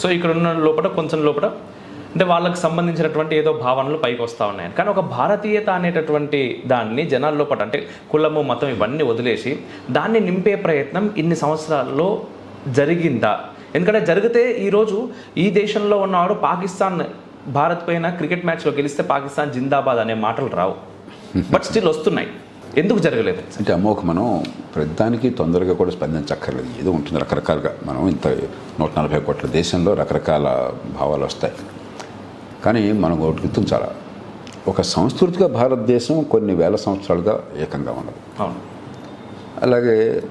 So ఇక్కడ ఉన్న లోపల కొంచెం లోపల అంటే వాళ్ళకి సంబంధించినటువంటి ఏదో భావనలు పైకి వస్తూ ఉన్నాయి కానీ ఒక భారతీయత అనేటటువంటి దాన్ని జనాల లోపల అంటే కులము మతం ఇవన్నీ వదిలేసి దాన్ని నింపే ప్రయత్నం ఇన్ని సంవత్సరాల్లో జరిగిందా? ఎందుకంటే జరిగితే ఈరోజు ఈ దేశంలో ఉన్నవాడు పాకిస్తాన్ భారత్ పైన క్రికెట్ మ్యాచ్లో గెలిస్తే పాకిస్తాన్ జిందాబాద్ అనే మాటలు రావు. బట్ స్టిల్ వస్తున్నాయి. ఎందుకు జరగలేదు? అంటే అమ్మోక మనం ప్రతిదానికి తొందరగా కూడా స్పందించక్కర్లేదు ఏదో ఉంటుంది రకరకాలుగా. మనం ఇంత నూట నలభై కోట్ల దేశంలో రకరకాల భావాలు వస్తాయి. కానీ మనం ఒకటి గుర్తించాల ఒక సంస్కృతిగా భారతదేశం కొన్ని వేల సంవత్సరాలుగా ఏకంగా ఉన్నది. అవును. అలాగే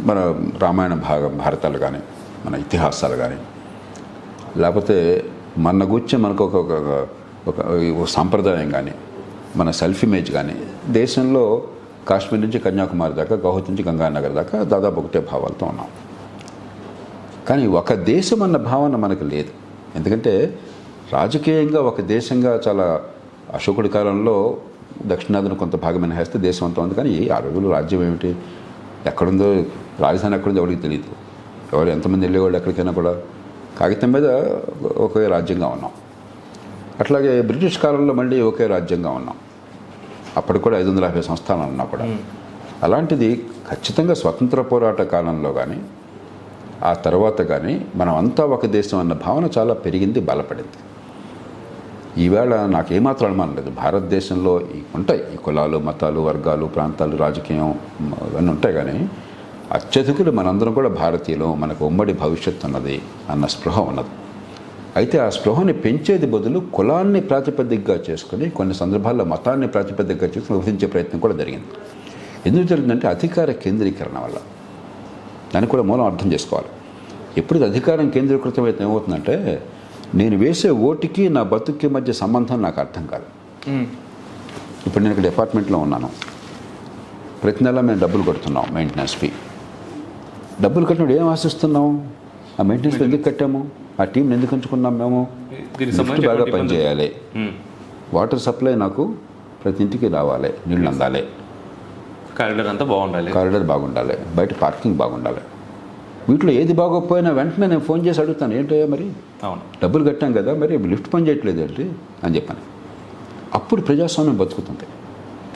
మన రామాయణ భాగ భారతాలు కానీ మన ఇతిహాసాలు కానీ లేకపోతే మన గురించి మనకు ఒక ఒక సాంప్రదాయం కానీ మన సెల్ఫ్ ఇమేజ్ కానీ దేశంలో కాశ్మీర్ నుంచి కన్యాకుమారి దాకా గౌహతి నుంచి గంగానగర్ దాకా దాదాపు ఒకటే భావాలతో ఉన్నాం. కానీ ఒక దేశం అన్న భావన మనకు లేదు. ఎందుకంటే రాజకీయంగా ఒక దేశంగా చాలా అశోకుడి కాలంలో దక్షిణాదిన కొంత భాగం మినహాయిస్తే దేశం అంతా ఉంది. కానీ ఆ రోజుల్లో రాజ్యం ఏమిటి? ఎక్కడుందో రాజధాని ఎక్కడుందో ఎవరికి తెలియదు ఎవరు ఎంతమంది వెళ్ళేవాళ్ళు ఎక్కడికైనా కూడా? కాగితం మీద ఒకే రాజ్యంగా ఉన్నాం. అట్లాగే బ్రిటిష్ కాలంలో మళ్ళీ ఒకే రాజ్యంగా ఉన్నాం. అప్పుడు కూడా ఐదు వందల యాభై సంస్థానాలు ఉన్నా కూడా. అలాంటిది ఖచ్చితంగా స్వతంత్ర పోరాట కాలంలో కానీ ఆ తర్వాత కానీ మనం అంతా ఒక దేశం అన్న భావన చాలా పెరిగింది బలపడింది. ఈవేళ నాకు ఏమాత్రం అనుమానం లేదు. భారతదేశంలో ఈ ఉంటాయి. ఈ కులాలు మతాలు వర్గాలు ప్రాంతాలు రాజకీయం ఇవన్నీ ఉంటాయి కానీ అత్యధికులు మనందరం కూడా భారతీయులు మనకు ఉమ్మడి భవిష్యత్తు ఉన్నది అన్న స్పృహ ఉన్నది. అయితే ఆ స్పృహని పెంచేది బదులు కులాన్ని ప్రాతిపదికగా చేసుకుని కొన్ని సందర్భాల్లో మతాన్ని ప్రాతిపదికగా చేసుకుని విభజించే ప్రయత్నం కూడా జరిగింది. ఎందుకు జరిగిందంటే అధికార కేంద్రీకరణ వల్ల. దాన్ని కూడా మూలం అర్థం చేసుకోవాలి. ఎప్పుడు అధికారం కేంద్రీకృతం అయితే ఏమవుతుందంటే నేను వేసే ఓటుకి నా బతుక్కి మధ్య సంబంధం నాకు అర్థం కాదు. ఇప్పుడు నేను ఇక్కడ అపార్ట్మెంట్లో ఉన్నాను. ప్రతి నెల మేము డబ్బులు కడుతున్నాం మెయింటెనెన్స్ ఫీ. డబ్బులు కట్టినప్పుడు ఏం ఆశిస్తున్నాం ఆ మెయింటెనెన్స్ ఎందుకు కట్టాము? ఆ టీంని ఎందుకు ఎంచుకున్నాం మేము? లిఫ్ట్ బాగా పనిచేయాలి. వాటర్ సప్లై నాకు ప్రతి ఇంటికి రావాలి నీళ్ళు అందాలి. కారిడార్ అంతా బాగుండాలి. కారిడార్ బాగుండాలి బయట పార్కింగ్ బాగుండాలి. వీటిలో ఏది బాగోకపోయినా వెంటనే నేను ఫోన్ చేసి అడుగుతాను ఏంటయ్యా మరి? అవును. డబ్బులు కట్టాం కదా మరి లిఫ్ట్ పని చేయట్లేదు ఏంటి? అని చెప్పాను. అప్పుడు ప్రజాస్వామ్యం బతుకుతుంది.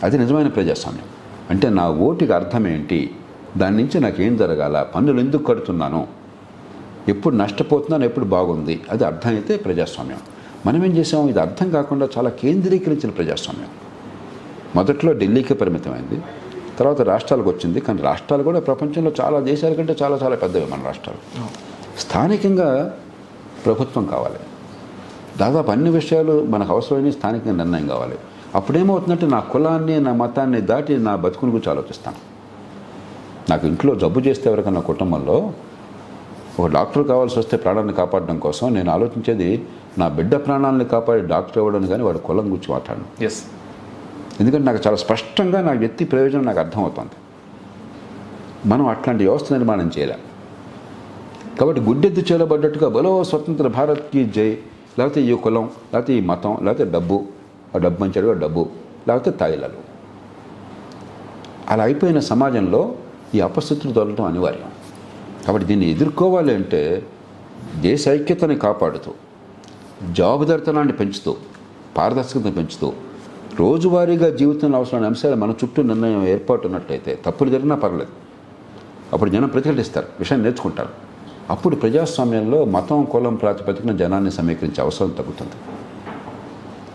అది నిజమైన ప్రజాస్వామ్యం. అంటే నా ఓటుకి అర్థం ఏంటి? దాని నుంచి నాకు ఏం జరగాల? పన్నులు ఎందుకు కడుతున్నాను? ఎప్పుడు నష్టపోతున్నాను ఎప్పుడు బాగుంది. అది అర్థమైతే ప్రజాస్వామ్యం. మనం ఏం చేసాం ఇది అర్థం కాకుండా చాలా కేంద్రీకరించిన ప్రజాస్వామ్యం. మొదట్లో ఢిల్లీకి పరిమితమైంది. తర్వాత రాష్ట్రాలకు వచ్చింది. కానీ రాష్ట్రాలు కూడా ప్రపంచంలో చాలా దేశాల కంటే చాలా చాలా పెద్దవి మన రాష్ట్రాలు. స్థానికంగా ప్రభుత్వం కావాలి. దాదాపు అన్ని విషయాలు మనకు అవసరమైన స్థానిక నిర్ణయం కావాలి. అప్పుడేమవుతుందంటే నా కులాన్ని నా మతాన్ని దాటి నా బతుకుని గురించి ఆలోచిస్తాను. నాకు ఇంట్లో జబ్బు చేస్తే ఎవరికన్నా కుటుంబంలో ఒక డాక్టర్ కావాల్సి వస్తే ప్రాణాన్ని కాపాడడం కోసం నేను ఆలోచించేది నా బిడ్డ ప్రాణాలను కాపాడే డాక్టర్ ఇవ్వడం కానీ వాడి కులం గురించి మాట్లాడను. ఎస్ ఎందుకంటే నాకు చాలా స్పష్టంగా నా వ్యక్తి ప్రయోజనం నాకు అర్థమవుతుంది. మనం అట్లాంటి వ్యవస్థ నిర్మాణం చేయలేం. కాబట్టి గుడ్డెద్దు చేయబడ్డట్టుగా బలో స్వతంత్ర భారత్కి జై లేకపోతే ఈ కులం లేకపోతే ఈ మతం లేకపోతే డబ్బు ఆ డబ్బు మంచాడు డబ్బు లేకపోతే తాయిలాలు. అలా అయిపోయిన సమాజంలో ఈ అపస్థితులు తొలగడం అనివార్యం. కాబట్టి దీన్ని ఎదుర్కోవాలి అంటే దేశ ఐక్యతని కాపాడుతూ జవాబుదారితనాన్ని పెంచుతూ పారదర్శకతను పెంచుతూ రోజువారీగా జీవితంలో అవసరమైన అంశాలు మన చుట్టూ నిర్ణయం ఏర్పాటు ఉన్నట్లయితే తప్పులు జరిగినా పర్లేదు అప్పుడు జనం ప్రతిఘటిస్తారు విషయాన్ని నేర్చుకుంటారు. అప్పుడు ప్రజాస్వామ్యంలో మతం కులం ప్రాతిపదికన జనాన్ని సమీకరించే అవసరం తగ్గుతుంది.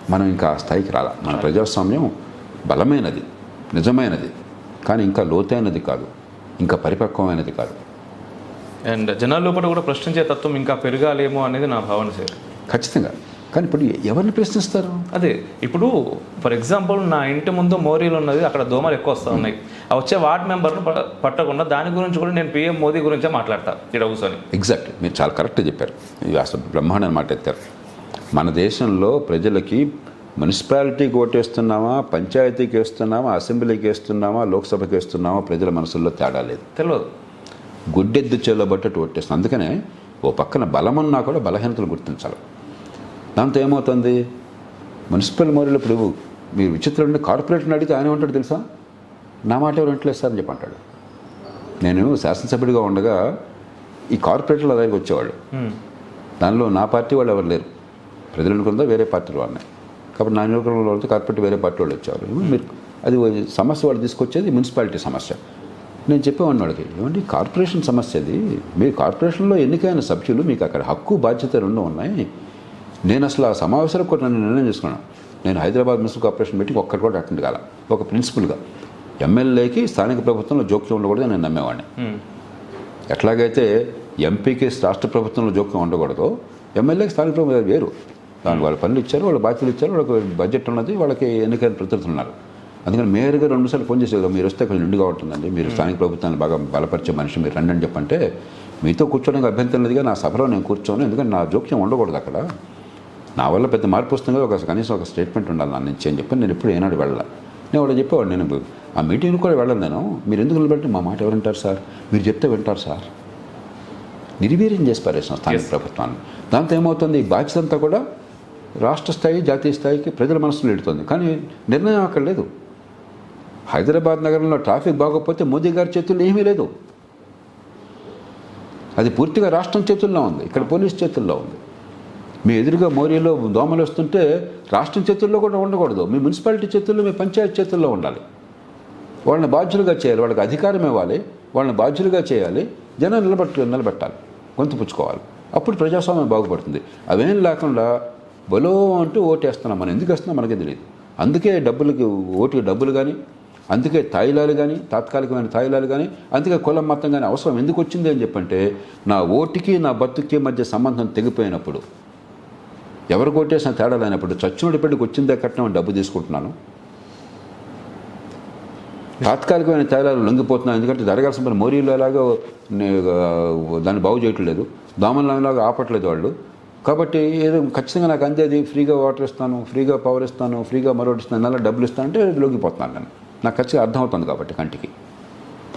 మనం ఇంకా ఆ స్థాయికి రాల? మన ప్రజాస్వామ్యం బలమైనది నిజమైనది కానీ ఇంకా లోతైనది కాదు ఇంకా పరిపక్వమైనది కాదు. అండ్ జనాల లోపల కూడా ప్రశ్నించే తత్వం ఇంకా పెరగాలేమో అనేది నా భావన సార్. ఖచ్చితంగా. కానీ ఇప్పుడు ఎవరిని ప్రశ్నిస్తారు? అదే ఇప్పుడు ఫర్ ఎగ్జాంపుల్ నా ఇంటి ముందు మోరీలు ఉన్నది అక్కడ దోమలు ఎక్కువ వస్తూ ఉన్నాయి. ఆ వచ్చే వార్డ్ మెంబర్ను పట్టకుండా దాని గురించి కూడా నేను పిఎం మోదీ గురించే మాట్లాడతా ఇక్కడ కూర్చొని. ఎగ్జాక్ట్ మీరు చాలా కరెక్ట్గా చెప్పారు. ఇది అసలు బ్రహ్మాండ మాట ఎత్తారు. మన దేశంలో ప్రజలకి మున్సిపాలిటీకి ఓటేస్తున్నామా పంచాయతీకి వేస్తున్నామా అసెంబ్లీకి వేస్తున్నామా లోక్సభకి వేస్తున్నామా ప్రజల మనసుల్లో తేడా లేదు. తెలియదు గుడ్డెద్దు చెల్లబట్టట్టు ఓటేస్తుంది అందుకనే ఓ పక్కన బలమున్నా కూడా బలహీనతలు గుర్తించాలి. దాంతో ఏమవుతుంది? మున్సిపల్ మోరీలు ఇప్పుడు మీరు విచిత్రం కార్పొరేటర్ని అడిగితే ఆయన ఏమంటాడు తెలుసా? నా మాట ఎవరు వింటలేదు సార్ అని చెప్పి అంటాడు నేను శాసనసభ్యుడిగా ఉండగా ఈ కార్పొరేటర్ల దగ్గరికి వచ్చేవాళ్ళు. దానిలో నా పార్టీ వాళ్ళు ఎవరు లేరు. ప్రజలు అనుకుందా వేరే పార్టీలు వాళ్ళని. కాబట్టి నా నియోజకవర్గంలో వాళ్ళతో కార్పొరేట్ వేరే పార్టీ వాళ్ళు వచ్చారు ఏమో మీరు అది సమస్య వాళ్ళు తీసుకొచ్చేది మున్సిపాలిటీ సమస్య. నేను చెప్పేవాడిని వాళ్ళకి ఏమండి కార్పొరేషన్ సమస్య అది మీరు కార్పొరేషన్లో ఎన్నికైన సభ్యులు మీకు అక్కడ హక్కు బాధ్యత రెండు ఉన్నాయి. నేను అసలు ఆ సమావేశాలకు కూడా నన్ను నిర్ణయం చేసుకున్నాను. నేను హైదరాబాద్ మున్సిపల్ కార్పొరేషన్ మీటింగ్ ఒక్కటి కూడా అటెండ్ కాల ఒక ప్రిన్సిపల్గా. ఎమ్మెల్యేకి స్థానిక ప్రభుత్వంలో జోక్యం ఉండకూడదు నేను నమ్మేవాడిని. ఎట్లాగైతే ఎంపీకి రాష్ట్ర ప్రభుత్వంలో జోక్యం ఉండకూడదో ఎమ్మెల్యేకి స్థానిక ప్రభుత్వం వేరు. దాని వాళ్ళ పనులు ఇచ్చారు వాళ్ళ బాధ్యతలు ఇచ్చారు వాళ్ళకి బడ్జెట్ ఉన్నది వాళ్ళకి ఎన్నికైన ప్రతినిధులు ఉన్నారు. అందుకని మేయర్గా రెండు సార్లు ఫోన్ చేసేది మీరు వస్తే కొంచెం నిండుగా ఉంటుందండి. మీరు స్థానిక ప్రభుత్వాన్ని బాగా బలపరిచే మనిషి మీరు రండి అని చెప్పంటే మీతో కూర్చోడానికి అభ్యంతరం లేదుగా నా సభలో నేను కూర్చోను ఎందుకంటే నా జోక్యం ఉండకూడదు అక్కడ. నా వల్ల పెద్ద మార్పు వస్తుంది కదా, ఒక కనీసం ఒక స్టేట్మెంట్ ఉండాలి నా నుంచి అని చెప్పి నేను ఎప్పుడు ఏనాడు వెళ్ళాలి. నేను వాడు చెప్పేవాడు నేను ఆ మీటింగ్ కూడా వెళ్ళను నేను. మీరు ఎందుకు నిలబెట్టి మా మాట ఎవరు వింటారు సార్? మీరు చెప్తే వింటారు సార్. నిర్వీర్యం చేసి పారేసిన స్థానిక. ప్రభుత్వాన్ని. దాంతో ఏమవుతుంది? ఈ బాధ్యత అంతా కూడా రాష్ట్ర స్థాయి జాతీయ స్థాయికి ప్రజల మనసులో ఎడుతుంది. కానీ నిర్ణయం అక్కడ లేదు. హైదరాబాద్ నగరంలో ట్రాఫిక్ బాగోకపోతే మోదీ గారి చేతుల్లో ఏమీ లేదు. అది పూర్తిగా రాష్ట్రం చేతుల్లో ఉంది. ఇక్కడ పోలీస్ చేతుల్లో ఉంది. మీ ఎదురుగా మోరీలో దోమలు వస్తుంటే రాష్ట్రం చేతుల్లో కూడా ఉండకూడదు. మీ మున్సిపాలిటీ చేతుల్లో మీ పంచాయతీ చేతుల్లో ఉండాలి. వాళ్ళని బాధ్యులుగా చేయాలి. వాళ్ళకి అధికారం ఇవ్వాలి. వాళ్ళని బాధ్యులుగా చేయాలి. జనం నిలబెట్టు నిలబెట్టాలి. గొంతు పుచ్చుకోవాలి. అప్పుడు ప్రజాస్వామ్యం బాగుపడుతుంది. అవేం లేకుండా బలో అంటూ ఓటేస్తున్నాం. మనం ఎందుకు వేస్తున్నాం? మనకే తెలియదు అందుకే డబ్బులకి ఓటుకి డబ్బులు కానీ అందుకే తాయిలాలు కానీ తాత్కాలికమైన తాయిలాలు కానీ అందుకే కులం మతం కానీ అవసరం ఎందుకు వచ్చింది అని చెప్పంటే నా ఓటుకి నా బతుకి మధ్య సంబంధం తెగిపోయినప్పుడు ఎవరు కొట్టేసిన తేడా లేనప్పుడు చచ్చినోడి పెట్టుకు వచ్చిందే కట్నం డబ్బు తీసుకుంటున్నాను. తాత్కాలికమైన తేడాలు లొంగిపోతున్నాను ఎందుకంటే జరగాల్సిన పని మోరీలో ఎలాగో దాన్ని బాగు చేయట్లేదు. దోమలలాగా ఆపట్లేదు వాళ్ళు. కాబట్టి ఏదో ఖచ్చితంగా నాకు అందేది ఫ్రీగా వాటర్ ఇస్తాను ఫ్రీగా పవర్ ఇస్తాను ఫ్రీగా మరొకటి ఇస్తాను నెల డబ్బులు ఇస్తాను అంటే లొంగిపోతున్నాను నేను. నాకు ఖచ్చితంగా అర్థమవుతుంది కాబట్టి కంటికి.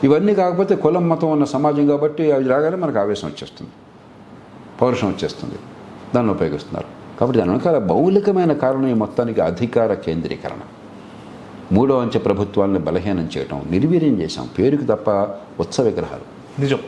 ఇవన్నీ కాకపోతే కులం మతం ఉన్న సమాజం కాబట్టి అవి రాగానే మనకు ఆవేశం వచ్చేస్తుంది. పౌరుషం వచ్చేస్తుంది. దాన్ని ఉపయోగిస్తున్నారు. కాబట్టి దాని వెనకాల మౌలికమైన కారణం ఈ మొత్తానికి అధికార కేంద్రీకరణ. మూడో అంచె ప్రభుత్వాలను బలహీనం చేయటం నిర్వీర్యం చేశాం. పేరుకి తప్ప ఉత్సవ విగ్రహాలు. నిజం.